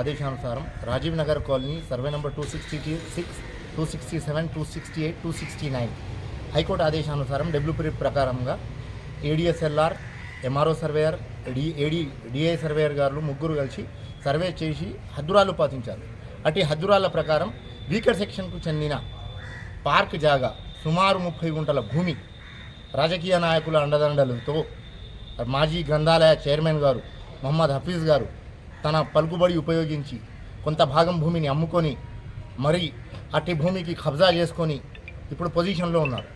ఆదేశానుసారం Rajiv Nagar colony survey number two sixty six two sixty seven two sixty eight two sixty nine. High court ఆదేశానుసారం WP ప్రకారంగా ADSLR MRO surveyor D AD DI surveyor గారు ముగ్గురు కలిసి survey చేసి హద్దురాలు పాటించారు. అటు హద్దురాల ప్రకారం వీకర్ సెక్షన్కు చెందిన పార్క్ జాగా సుమారు ముప్పై గుంటల భూమి రాజకీయ నాయకుల అండదండలతో మాజీ గ్రంథాలయ చైర్మన్ గారు మొహమ్మద్ హఫీజ్ గారు తన పలుకుబడి ఉపయోగించి కొంత భాగం భూమిని అమ్ముకొని మరి అట్టి భూమికి కబ్జా చేసుకొని ఇప్పుడు పొజిషన్లో ఉన్నారు.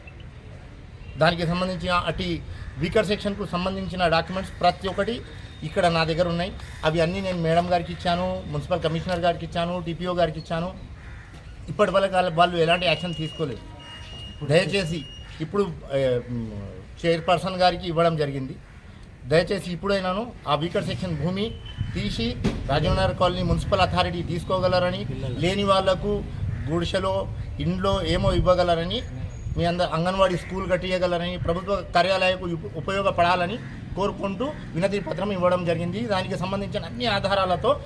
దానికి సంబంధించిన అటు వీకర్ సెక్షన్కు సంబంధించిన డాక్యుమెంట్స్ ప్రతి ఒక్కటి ఇక్కడ నా దగ్గర ఉన్నాయి. అవి అన్నీ నేను మేడం గారికి ఇచ్చాను మున్సిపల్ కమిషనర్ గారికి ఇచ్చాను డిపిఓ గారికి ఇచ్చాను. ఇప్పటి వరకు వాళ్ళు ఎలాంటి యాక్షన్ తీసుకోలేదు. దయచేసి ఇప్పుడు చైర్పర్సన్ గారికి ఇవ్వడం జరిగింది. దయచేసి ఇప్పుడైనాను ఆ వీకర్ సెక్షన్ భూమి తీసి రాజనగర్ కాలనీ మున్సిపల్ అథారిటీ తీసుకోగలరని లేని వాళ్ళకు గుడిసెలో ఇంట్లో ఏమో ఇవ్వగలరని మీ అందరు అంగన్వాడీ స్కూల్ కట్టియగలరని ప్రభుత్వ కార్యాలయకు ఉప- ఉపయోగపడాలని కోరుకుంటూ వినతి పత్రం ఇవ్వడం జరిగింది. దానికి సంబంధించిన అన్ని ఆధారాలతో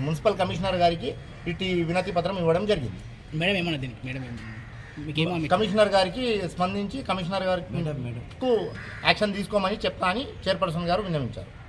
మున్సిపల్ కమిషనర్ గారికి ఇటు వినతి పత్రం ఇవ్వడం జరిగింది. మేడం ఏమన్నా దీనికి మేడం కమిషనర్ గారికి స్పందించి కమిషనర్ గారికి యాక్షన్ తీసుకోమని చెప్తా అని చైర్పర్సన్ గారు విన్నవించారు.